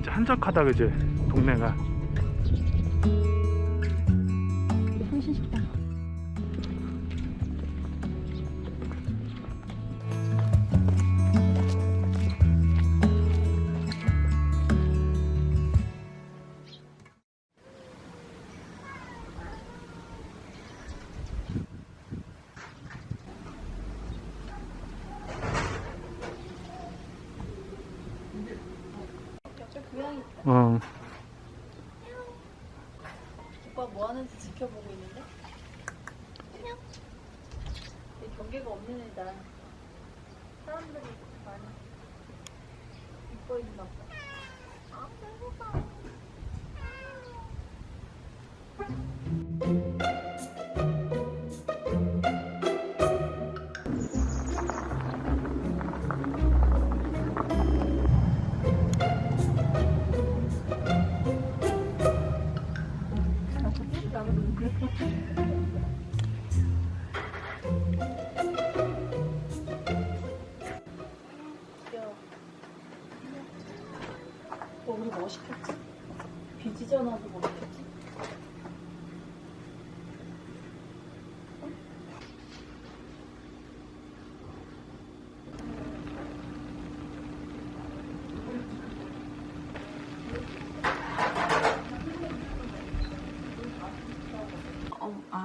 아 진짜 한적하다 그지? 동네가 어 오빠 뭐 하는지 지켜보고 있는데? 되게 경계가 없는 애다. 사람들이 많이 이뻐 있나 봐. 아, 배고파. 우리 뭐 시켰지? 비지전화도 뭐 시켰지?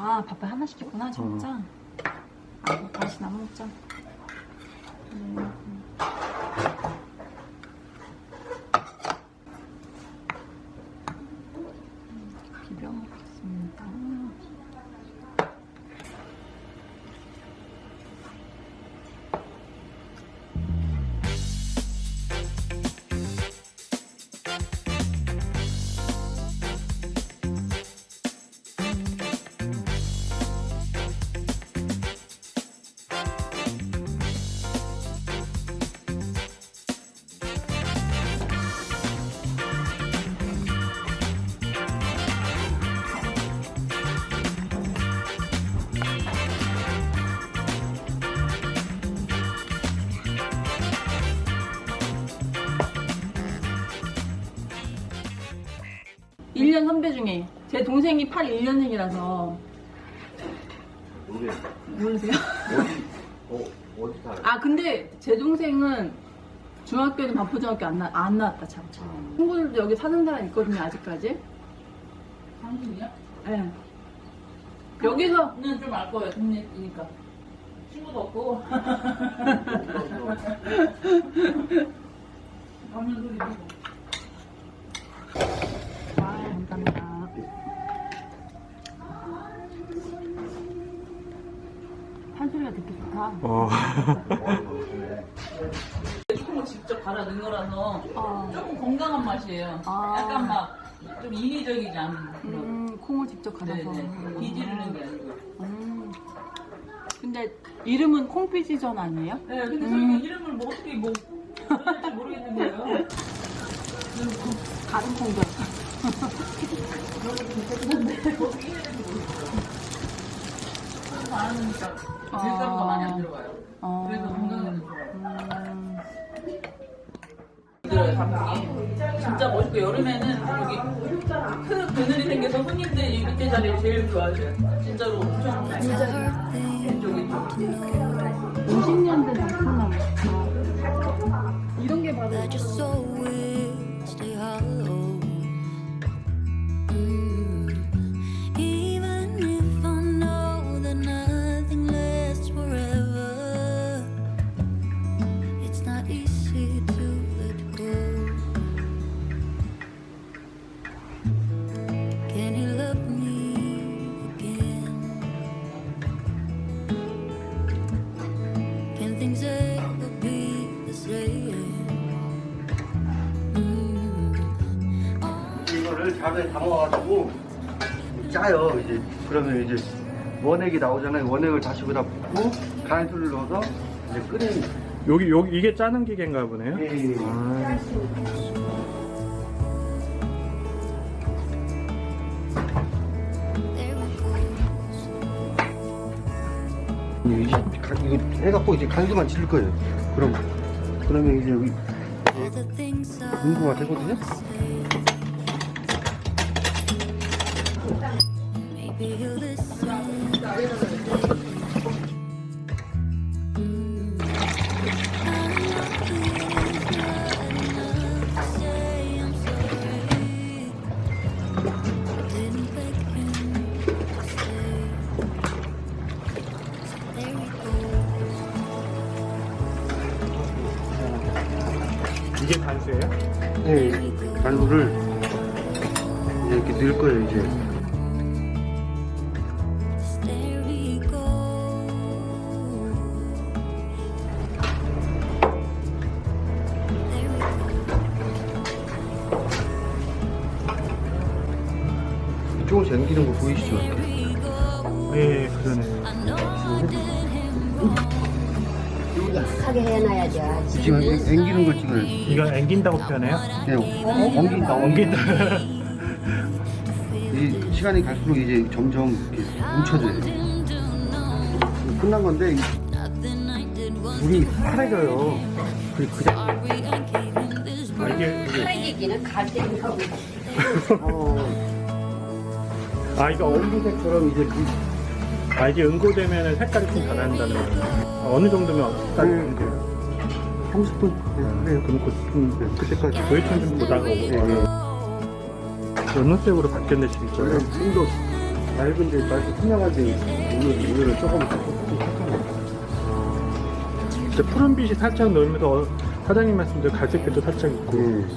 아, 밥을 하나 시켰구나, 진짜. 아, 다시 나눠 먹자. 음. 1년 선배 중에 제 동생이 8 1년생이라서 모르세요? 어, 어디 아 근데 제 동생은 중학교는 반포중학교 안, 나, 안 나왔다 참 친구들도 여기 사는 사람 있거든요 아직까지 당신이야? 예. 여기서 는 좀 알 거예요. 동네니까 친구도 없고. 가면 소리 듣고. 소리가 듣기 좋다. 어. 콩을 직접 갈아 넣은 거라서 아, 조금 건강한 맛이에요. 아. 약간 막 좀 인위적이지 않은 그런. 음, 콩을 직접 갈아서. 네네. 비지르는 게 아니고. 음. 근데 이름은 콩피지전 아니에요? 네, 근데 음. 저희가 이름을 뭐 어떻게 뭐 그럴지 모르겠는 거예요. 가슴 콩전. 그래서 안 하니 까 밀가루가 많이 안 들어가요. 어. 그래서 건강에도 좋아요. 음. 들어요, 단풍이. 진짜 멋있고, 여름에는 여기 큰 그늘이 생겨서 손님들이 이 밑에 자리를 제일 좋아하세요. 진짜로 엄청. 왼쪽, 왼쪽. 50년 된 단풍나무. 이런 게 바로 stay hollow. 잔에 담아가지고 짜요 이제 그러면 이제 원액이 나오잖아요. 원액을 다시 여기다 붓고 간술을 넣어서 이제 끓이는. 여기 여기 이게 짜는 기계인가 보네요. 예, 예, 예. 아, goes. 이제 가- 이거 해갖고 이제 간수만 칠 거예요. 그럼 그러면 이제 여기 공부가 되거든요? 이게 단수예요? 네, 이제 이렇게 넣을 거예요, 이제. 이쪽을 쟁기는 거 보이시죠? 예, 그러네. Him wrong. 하게 해놔야죠. 지금 앵- 앵기는 걸 찍어요. 이거 앵긴다고 표현해요? 네, 엉긴다, 엉긴다. 앵긴다. 이 시간이 갈수록 이제 점점 이렇게 뭉쳐져요. 끝난 건데 이 물이 파래져요. 그 그냥 아, 이게, 이게 얘기는 갈대기하고 어, 아 이거 어- 엉기색처럼 이제 그 아 이게 응고되면 색깔이 좀 변한다는 거예요. 어느 정도면 색깔이 음. 변해요? 30분 그래요. 그럼 그 네, 그때까지 조이천 좀 보다가 네. 어느 색으로 바뀌었는지 진짜. 원래 좀더 맑은데 맛이 투명한데 오늘 오늘은 조금 더. 진짜 푸른빛이 살짝 넣으면서 어- 사장님 말씀대로 갈색빛도 살짝 있고 음.